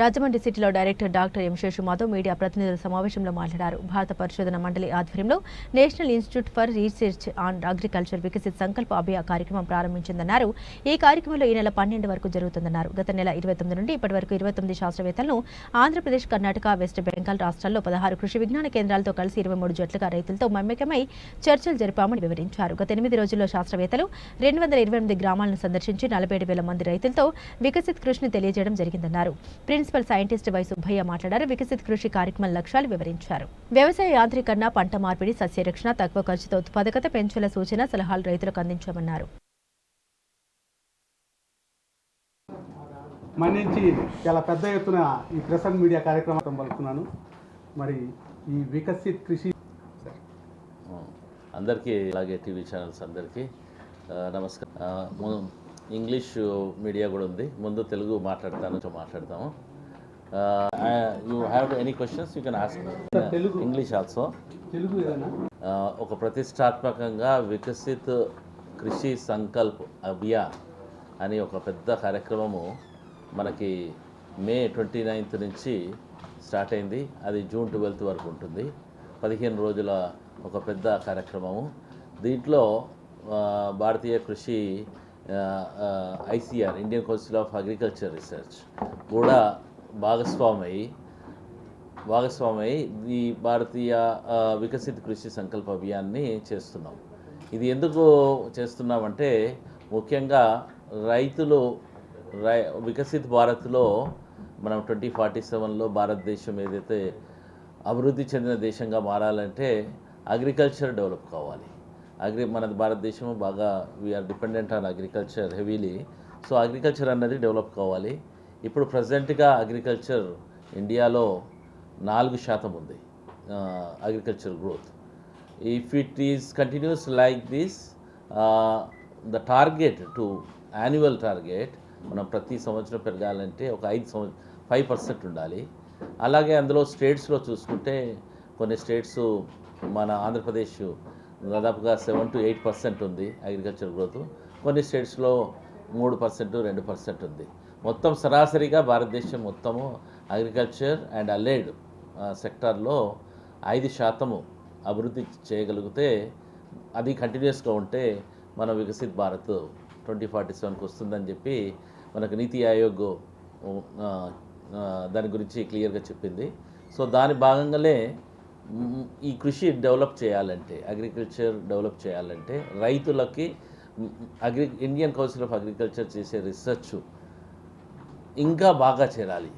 రాజమండ్రి సిటీలో director doctor M Seshumadhav media ప్రతినిధుల సమావేశంలో మాట్లాడారు. భారత పరిశోధన మండలి ఆధ్వర్యంలో national institute for research on agriculture Viksit Sankalp Abhiyan కార్యక్రమం ప్రారంభించిందన్నారు. ఈ కార్యక్రమంలో ఈ నెల పన్నెండు వరకు జరుగుతుందన్నారు. గత నెల ఇరవై తొమ్మిది నుండి ఇప్పటి వరకు ఇరవై తొమ్మిది శాస్త్రవేత్తలను ఆంధ్రప్రదేశ్ కర్ణాటక వెస్ట్ బెంగాల్ రాష్ట్రాల్లో పదహారు కృషి విజ్ఞాన కేంద్రాలతో కలిసి ఇరవై మూడు జట్లుగా రైతులతో మమ్మకమై చర్చలు జరిపామని వివరించారు. గత ఎనిమిది రోజుల్లో శాస్త్రవేత్తలు రెండు వందల ఇరవై ఎనిమిది గ్రామాలను సందర్శించి నలభై ఏడు వేల మంది రైతులతో వికసిత్ కృషిని తెలియజేయడం జరిగిందన్నారు. ప్రిన్సిపల్ సైంటిస్ట్ వై సుబ్బయ్య మాట్లాడారు. వికసిత్ కృషి కార్యక్రమం లక్ష్యాలు వివరించారు. వ్యవసాయ యాంత్రీకరణ పంట మార్పిడి సస్యరక్షణ తక్కువ ఖర్చుతో ఉత్పాదకత పెంచుల సూచన సలహాలు రైతులకు అందించామన్నారు. మన్నించి చాలా పెద్ద ఎత్తున ఈ ప్రెసెంట్ మీడియా కార్యక్రమం పలుకుతున్నాను మరి ఈ వికసిత్ కృషి అందరికీ అలాగే టీవీ ఛానల్స్ అందరికీ నమస్కారం. ఇంగ్లీష్ మీడియా కూడా ఉంది. ముందు తెలుగు మాట్లాడతాను మాట్లాడతాము. You have any questions you can ask Telugu. English also Telugu ఒక ప్రతిష్టాత్మకంగా వికసిత్ కృషి సంకల్ప్ అభియాన్ అని ఒక పెద్ద కార్యక్రమము మనకి మే ట్వంటీ నైన్త్ నుంచి స్టార్ట్ అయింది. అది జూన్ ట్వెల్త్ వరకు ఉంటుంది. పదిహేను రోజుల ఒక పెద్ద కార్యక్రమము. దీంట్లో Bharatiya Krishi ICR Indian council of agriculture research కూడా భాగస్వామై భాగస్వామై ఈ భారతీయ వికసిత వికసిత్ కృషి సంకల్ప అభియాన్ని చేస్తున్నాం. ఇది ఎందుకు చేస్తున్నామంటే ముఖ్యంగా రైతులు రై వికసిత్ భారత్లో మనం ట్వంటీ ఫార్టీ సెవెన్లో భారతదేశం ఏదైతే అభివృద్ధి చెందిన దేశంగా మారాలంటే అగ్రికల్చర్ డెవలప్ కావాలి. అగ్రి మన భారతదేశం బాగా we are dependent on agriculture heavily. So agriculture అన్నది డెవలప్ కావాలి. ఇప్పుడు ప్రజెంట్గా అగ్రికల్చర్ ఇండియాలో నాలుగు శాతం ఉంది agriculture growth. If it is continues like this the target to annual target మనం ప్రతి సంవత్సరం పెరగాలంటే ఒక ఐదు సంవత్సరం ఫైవ్ పర్సెంట్ ఉండాలి. అలాగే అందులో స్టేట్స్లో చూసుకుంటే కొన్ని స్టేట్స్ మన ఆంధ్రప్రదేశ్ దాదాపుగా సెవెన్ టు ఎయిట్ పర్సెంట్ ఉంది అగ్రికల్చర్ గ్రోత్. కొన్ని స్టేట్స్లో మూడు పర్సెంట్ రెండు పర్సెంట్ ఉంది. మొత్తం సరాసరిగా భారతదేశం మొత్తము అగ్రికల్చర్ అండ్ అలేడ్ సెక్టార్లో ఐదు శాతము అభివృద్ధి చేయగలిగితే అది కంటిన్యూస్గా ఉంటే మన వికసిత్ భారత్ ట్వంటీ ఫార్టీ సెవెన్కి వస్తుందని చెప్పి మనకు నీతి ఆయోగ్ దాని గురించి క్లియర్గా చెప్పింది. సో దాని భాగంగానే ఈ కృషి డెవలప్ చేయాలంటే అగ్రికల్చర్ డెవలప్ చేయాలంటే రైతులకి agri Indian council of agriculture చేసే రీసెర్చ్ ఇంకా బాగా చేరాలి.